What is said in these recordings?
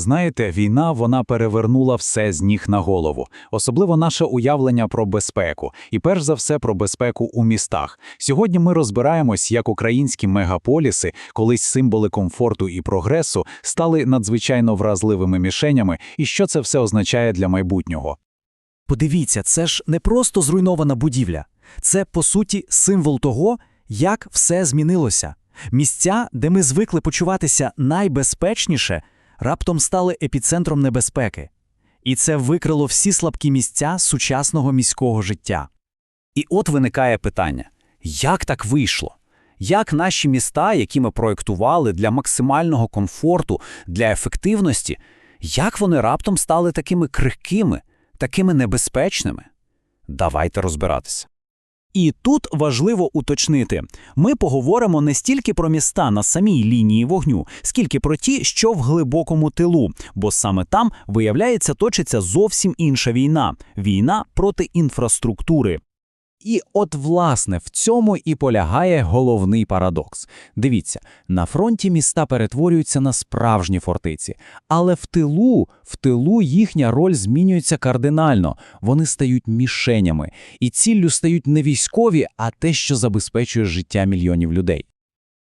Знаєте, війна вона перевернула все з ніг на голову, особливо наше уявлення про безпеку, і перш за все про безпеку у містах. Сьогодні ми розбираємось, як українські мегаполіси, колись символи комфорту і прогресу, стали надзвичайно вразливими мішенями, і що це все означає для майбутнього. Подивіться, це ж не просто зруйнована будівля. Це, по суті, символ того, як все змінилося. Місця, де ми звикли почуватися найбезпечніше, раптом стали епіцентром небезпеки. І це викрило всі слабкі місця сучасного міського життя. І от виникає питання: як так вийшло? Як наші міста, які ми проєктували для максимального комфорту, для ефективності, як вони раптом стали такими крихкими, такими небезпечними? Давайте розбиратися. І тут важливо уточнити: ми поговоримо не стільки про міста на самій лінії вогню, скільки про ті, що в глибокому тилу, бо саме там, виявляється, точиться зовсім інша війна війна проти інфраструктури. І от, власне, в цьому і полягає головний парадокс. Дивіться, на фронті міста перетворюються на справжні фортеці, але в тилу, в тилу їхня роль змінюється кардинально. Вони стають мішенями, і ціллю стають не військові, а те, що забезпечує життя мільйонів людей.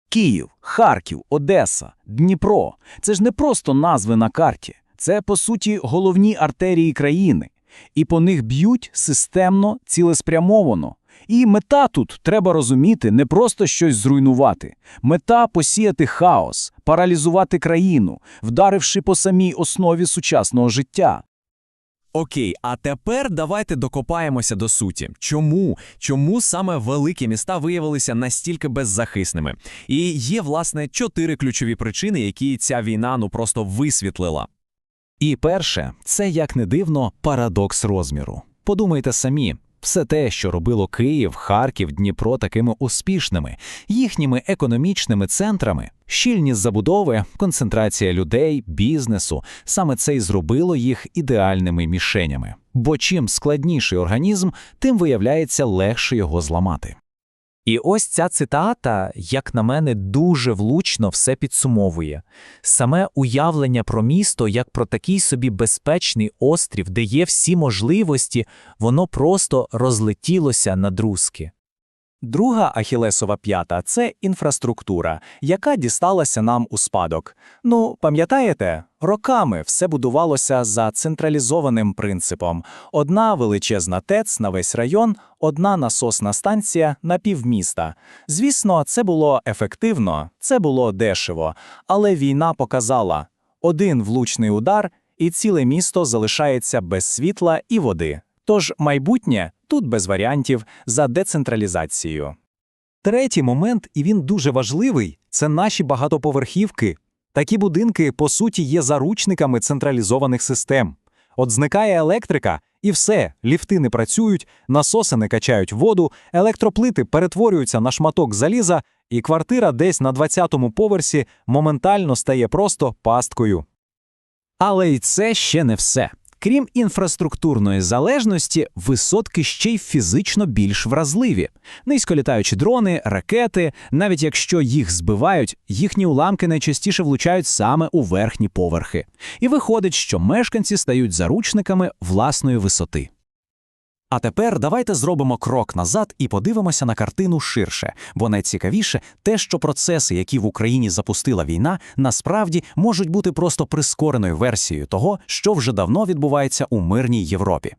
Київ, Харків, Одеса, Дніпро це ж не просто назви на карті, це по суті головні артерії країни. І по них б'ють системно, цілеспрямовано. І мета тут треба розуміти не просто щось зруйнувати. Мета посіяти хаос, паралізувати країну, вдаривши по самій основі сучасного життя. Окей, а тепер давайте докопаємося до суті. Чому? Чому саме великі міста виявилися настільки беззахисними? І є, власне, чотири ключові причини, які ця війна ну просто висвітлила. І перше, це як не дивно, парадокс розміру. Подумайте самі. Все те, що робило Київ, Харків, Дніпро такими успішними, їхніми економічними центрами, щільність забудови, концентрація людей, бізнесу, саме це й зробило їх ідеальними мішенями. Бо чим складніший організм, тим виявляється легше його зламати. І ось ця цитата, як на мене, дуже влучно все підсумовує. Саме уявлення про місто як про такий собі безпечний острів, де є всі можливості, воно просто розлетілося на друзки. Друга ахілесова п'ята це інфраструктура, яка дісталася нам у спадок. Ну, пам'ятаєте, роками все будувалося за централізованим принципом: одна величезна ТЕЦ на весь район, одна насосна станція на півміста. Звісно, це було ефективно, це було дешево, але війна показала один влучний удар, і ціле місто залишається без світла і води. Тож майбутнє тут без варіантів за децентралізацією. Третій момент, і він дуже важливий, це наші багатоповерхівки. Такі будинки, по суті, є заручниками централізованих систем. От зникає електрика, і все, ліфти не працюють, насоси не качають воду, електроплити перетворюються на шматок заліза, і квартира десь на 20-му поверсі моментально стає просто пасткою. Але й це ще не все. Крім інфраструктурної залежності, висотки ще й фізично більш вразливі. Низько літаючі дрони, ракети, навіть якщо їх збивають, їхні уламки найчастіше влучають саме у верхні поверхи. І виходить, що мешканці стають заручниками власної висоти. А тепер давайте зробимо крок назад і подивимося на картину ширше, бо найцікавіше те, що процеси, які в Україні запустила війна, насправді можуть бути просто прискореною версією того, що вже давно відбувається у мирній Європі.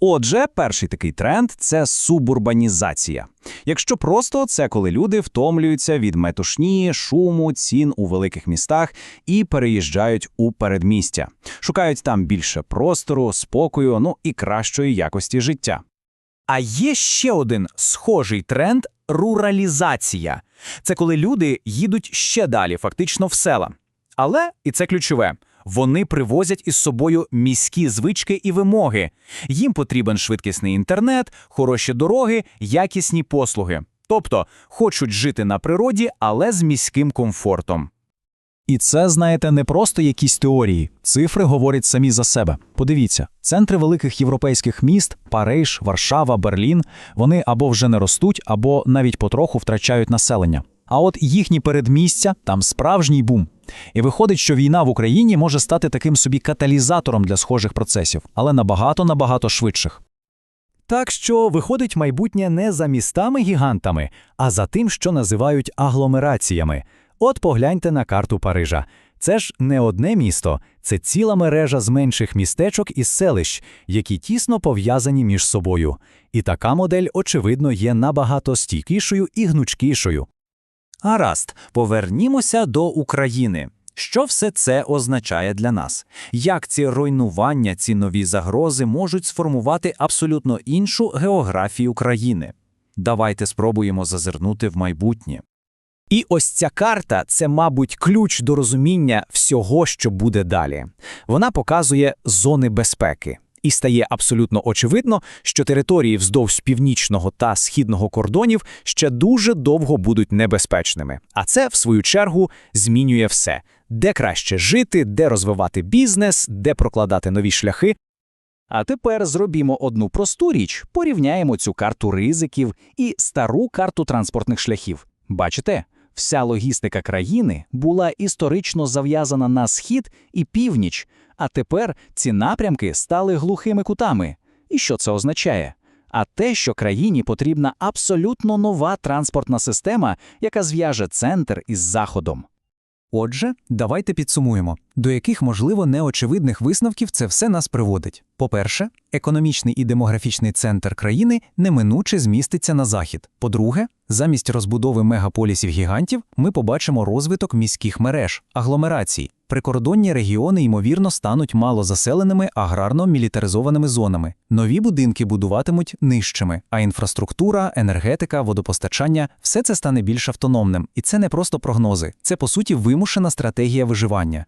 Отже, перший такий тренд це субурбанізація. Якщо просто це коли люди втомлюються від метушні, шуму, цін у великих містах і переїжджають у передмістя, шукають там більше простору, спокою, ну і кращої якості життя. А є ще один схожий тренд руралізація. Це коли люди їдуть ще далі, фактично в села. Але, і це ключове, вони привозять із собою міські звички і вимоги. Їм потрібен швидкісний інтернет, хороші дороги, якісні послуги. Тобто хочуть жити на природі, але з міським комфортом. І це, знаєте, не просто якісь теорії. Цифри говорять самі за себе. Подивіться, центри великих європейських міст Париж, Варшава, Берлін вони або вже не ростуть, або навіть потроху втрачають населення. А от їхні передмістя там справжній бум. І виходить, що війна в Україні може стати таким собі каталізатором для схожих процесів, але набагато набагато швидших. Так що виходить майбутнє не за містами-гігантами, а за тим, що називають агломераціями. От погляньте на карту Парижа. Це ж не одне місто, це ціла мережа з менших містечок і селищ, які тісно пов'язані між собою. І така модель, очевидно, є набагато стійкішою і гнучкішою. Гаразд, повернімося до України. Що все це означає для нас? Як ці руйнування, ці нові загрози можуть сформувати абсолютно іншу географію країни? Давайте спробуємо зазирнути в майбутнє. І ось ця карта це, мабуть, ключ до розуміння всього, що буде далі. Вона показує зони безпеки. І стає абсолютно очевидно, що території вздовж північного та східного кордонів ще дуже довго будуть небезпечними. А це, в свою чергу, змінює все: де краще жити, де розвивати бізнес, де прокладати нові шляхи. А тепер зробімо одну просту річ: порівняємо цю карту ризиків і стару карту транспортних шляхів. Бачите, вся логістика країни була історично зав'язана на схід і північ, а тепер ці напрямки стали глухими кутами. І що це означає? А те, що країні потрібна абсолютно нова транспортна система, яка зв'яже центр із заходом. Отже, давайте підсумуємо, до яких, можливо, неочевидних висновків це все нас приводить. По-перше, економічний і демографічний центр країни неминуче зміститься на захід. По-друге, замість розбудови мегаполісів-гігантів ми побачимо розвиток міських мереж, агломерацій. Прикордонні регіони, ймовірно, стануть малозаселеними аграрно-мілітаризованими зонами. Нові будинки будуватимуть нижчими, а інфраструктура, енергетика, водопостачання все це стане більш автономним. І це не просто прогнози, це по суті вимушена стратегія виживання.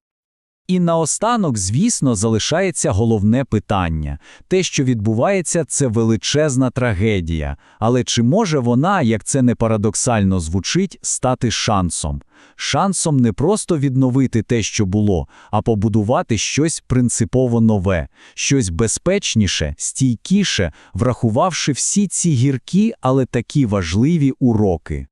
І наостанок, звісно, залишається головне питання. Те, що відбувається, це величезна трагедія. Але чи може вона, як це не парадоксально звучить, стати шансом? Шансом не просто відновити те, що було, а побудувати щось принципово нове, щось безпечніше, стійкіше, врахувавши всі ці гіркі, але такі важливі уроки.